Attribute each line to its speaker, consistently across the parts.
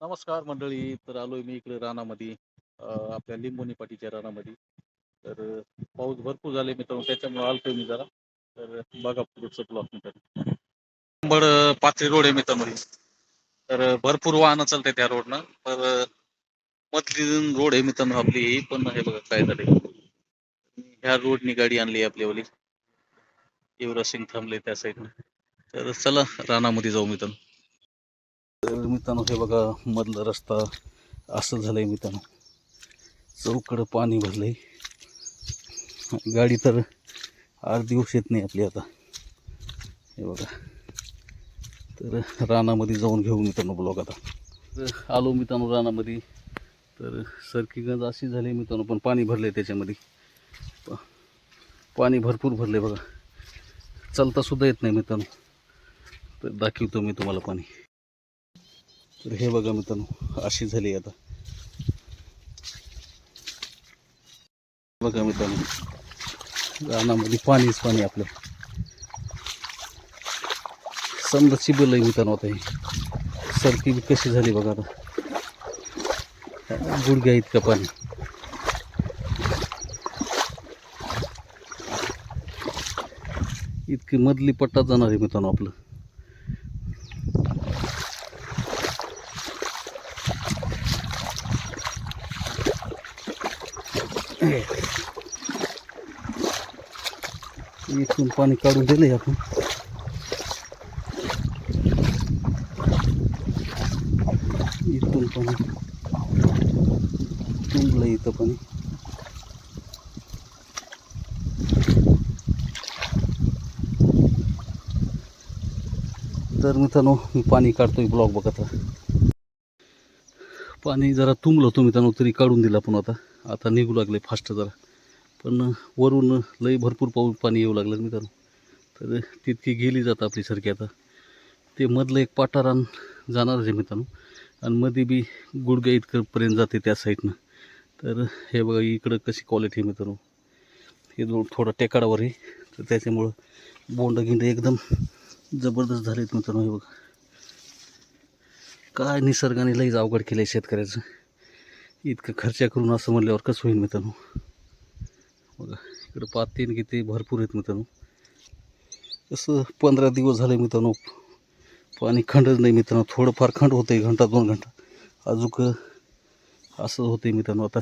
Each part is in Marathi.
Speaker 1: नमस्कार मंडळी तर आलोय मी इकडे रानामध्ये आपल्या लिंबोनी पाटीच्या रानामध्ये. तर पाऊस भरपूर झाले मित्रांनो त्याच्यामुळे आलतोय मी जरा. तर बघा पुढचं ब्लॉक मित्रांनो बड पाथरी रोड आहे मित्रांनो. तर भरपूर वाहनं चालते त्या रोडनं. तर मधली रोड आहे मित्रांनो आपली पण हे बघा काय झाले ह्या रोडनी गाडी आणली आपल्यावाली युवराज सिंग थांबले त्या साईडनं तर चला रानामध्ये जाऊ मित्रांनो. तर मित्रांनो हे बघा मधला रस्ता असं झालं आहे मित्रांनो. चौकडं पाणी भरलं आहे गाडी तर आठ दिवस येत नाही आपली आता. हे बघा. तर रानामध्ये जाऊन घेऊ मित्रांनो ब्लॉग आता. तर आलो मित्रांनो रानामध्ये. तर सरकी गंज अशी झाली मित्रांनो पण पाणी भरलंय त्याच्यामध्ये. पाणी भरपूर भरलंय बघा. चालतासुद्धा येत नाही मित्रांनो. तर दाखवतो मी तुम्हाला पाणी. तर हे बघा मित्रांनो अशी झाली आता. बघा मित्रांनो रानामध्ये पाणीच पाणी आपलं. समजा चिबल आहे मित्रांनो आता हे. सरकी बी कशी झाली बघा आता. गुडघ्या इतकं पाणी. इतकी मधली पट्टा जाणार आहे मित्रांनो आपलं. इथून पाणी काढून दिलंय आपण. इथून पाणी. तुंबलं इथं पाणी. तर मित्रांनो मी पाणी काढतोय ब्लॉक बघत पाणी जरा तुंबलं होतं मित्रांनो तरी काढून दिलं आपण आता. आता निघू लागले फास्ट जरा. पण वरून लई भरपूर पाऊस पाणी येऊ लागलं मित्रांनो. तर तितकी गेली जात आपली सारखी आता. ते मधलं एक पाटारान जाणार आहे मित्रांनो. आणि मध्ये बी गुडगा इतकंपर्यंत जाते त्या साईडनं तर हे बघा इकडं कशी क्वालिटी आहे मित्रांनो. हे जो थोडा टेकाडावर आहे. तर त्याच्यामुळं बोंड गिंड एकदम जबरदस्त झालेत मित्रांनो हे बघा. काय निसर्गाने लईच अवघड केलं आहे शेतकऱ्याचं. इतकं खर्च करून असं म्हणल्यावर कसं होईल मित्रांनो? बघा इकडं पाते किती भरपूर आहेत मित्रांनो. कसं पंधरा दिवस झाले मित्रांनो पाणी खंडच नाही मित्रांनो. थोडंफार खंड होतं आहे घंटा दोन घंटा. अजून असं होतं आहे मित्रांनो. आता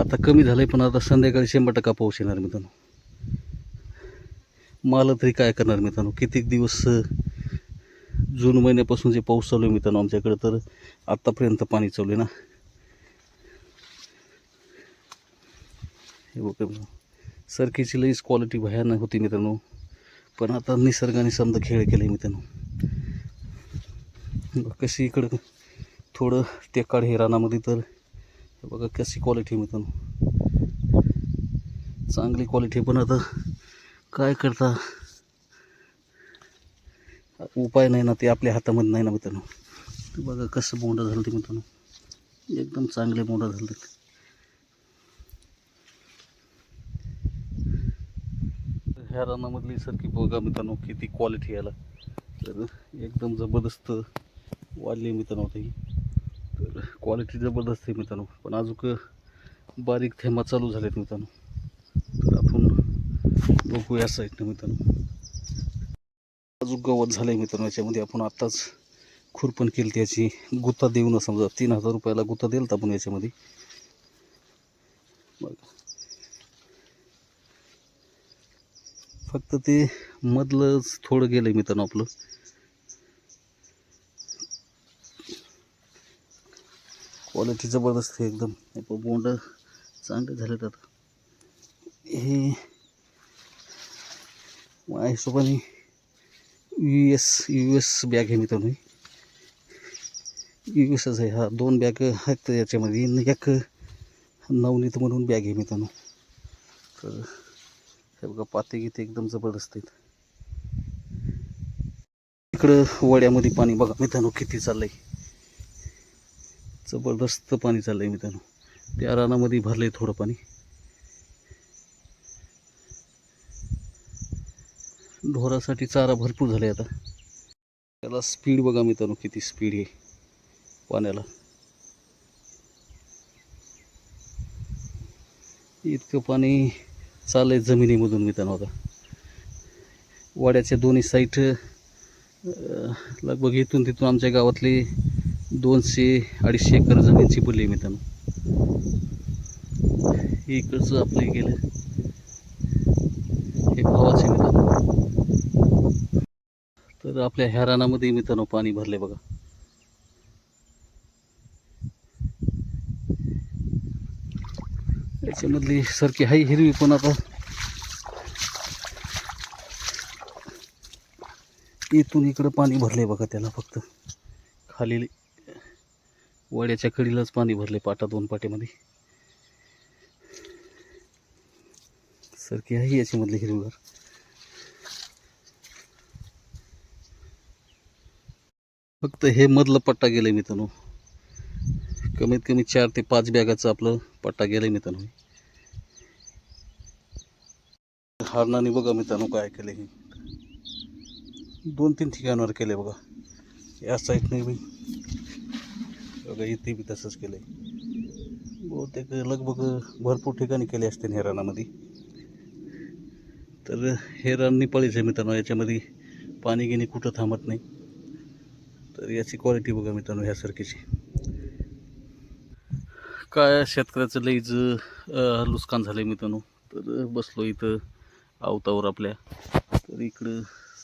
Speaker 1: आता कमी झालं आहे पण आता संध्याकाळी शंभर टक्का पाऊस येणार मित्रांनो. मला तरी काय करणार मित्रांनो? कितीक दिवस जून महिन्यापासून जे पाऊस चालू आहे मित्रांनो आमच्याकडे तर आत्तापर्यंत पाणी चालू आहे ना? हे बघा सरकीची लईच क्वालिटी भयानक होती मित्रांनो. पण आता निसर्गाने समजा खेळ केले मित्रांनो. बघा कशी इकडं थोडं टेकाड हे रानामध्ये तर हे बघा कशी क्वालिटी मित्रांनो. चांगली क्वालिटी पण आता काय करता? उपाय नाही ना ते आपल्या हातामध्ये नाही ना मित्रांनो. बघा कसं बोंड झालं ते मित्रांनो. एकदम चांगले बोंडा झालं ते ह्या रानामधली सारखी बघा मित्रांनो किती क्वालिटी याला. तर एकदम जबरदस्त वाढली मित्रांनो आता ही. तर क्वालिटी जबरदस्त आहे मित्रांनो. पण अजून बारीक थेंबा चालू झालेत मित्रांनो. तर आपण बघू या साईडनं मित्रांनो. अजून गवत झालं आहे मित्रांनो याच्यामध्ये आपण आत्ताच खुरपण केली त्याची गुत्ता देऊ न समजा तीन हजार रुपयाला गुत्ता देईल आपण याच्यामध्ये. बघा. फक्त ते मधलंच थोडं गेलं आहे मित्रांनो आपलं. क्वालिटी जबरदस्त आहे एकदम. बोंड चांगले झालेत आता. हे माझ्या हिशोबाने U S U S bag आहे मित्रांनो यू एसच आहे. हा दोन बॅग आहेत याच्यामध्ये एक नवनीत म्हणून बॅग आहे मित्रांनो. तर हे बघा पाते गीते एकदम जबरदस्त आहेत. इकडं वड्यामध्ये पाणी बघा मित्रांनो किती चाललंय. जबरदस्त पाणी चाललंय मित्रांनो त्या रानामध्ये भरलंय थोडं पाणी. ढोरासाठी चारा भरपूर झालाय आता. त्याला स्पीड बघा मित्रांनो किती स्पीड आहे. पाण्याला. इतकं पाणी चाललंय जमिनीमधून मित्रांनो आता. वाड्याच्या दोन्ही साईट लगभग इथून तिथून आमच्या गावातली दोनशे अडीचशे एकर जमीन चिपडली आहे मित्रांनो इकडचं आपलं गेलं हे भावाचे मित्रांनो तर आपल्या ह्या रानामध्ये मित्रांनो पाणी भरले बघा. याच्यामधली सारखी हाय हिरवी पण आता. इथून इकडं पाणी भरले बघा त्याला फक्त. खाली वड्याच्या कडीलाच पाणी भरले पाटा दोन पाट्यामध्ये. सारखी आहे याच्यामधली हिरवीगार. फक्त हे मधलं पट्टा गेलं मित्रांनो. कमीत कमी चार ते पाच बॅगाचं आपलं पट्टा गेलं मित्रांनो. हारणाने बघा मित्रांनो काय केलं हे. दोन तीन ठिकाणावर केले बघा. या साईडने बी. बघा इथे बी तसंच केलंय. बहुतेक लगभग भरपूर ठिकाणी केले असते ह्या रानामध्ये. तर हे रान निपाळीच आहे मित्रांनो. याच्यामध्ये पाणी घेणे कुठं थांबत नाही. तर याची क्वालिटी बघा मित्रांनो ह्यासारखीची काय शेतकऱ्याचं लईच अं, नुकसान झालं आहे मित्रांनो. तर बसलो इथं आवतावर आपल्या. तर इकडं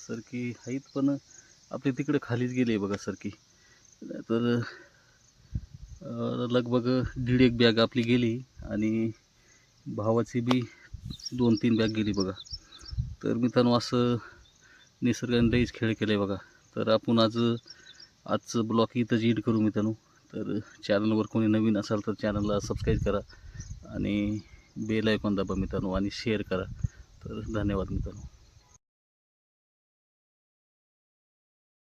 Speaker 1: सरकी आहेत पण आपली तिकडं खालीच गेली आहे बघा सरकी. तर लगभग दीड एक बॅग आपली गेली आणि भावाची बी दोन तीन बॅग गेली बघा. तर मित्रांनो असं निसर्गाने लईच खेळ केले बघा. तर आपण आज आजचं ब्लॉक इथंच एड करू मित्रांनो. तर चॅनलवर कोणी नवीन असाल तर चॅनलला सबस्क्राईब करा आणि बेल ऐकून दाबा मित्रांनो आणि शेअर करा. तर धन्यवाद मित्रांनो.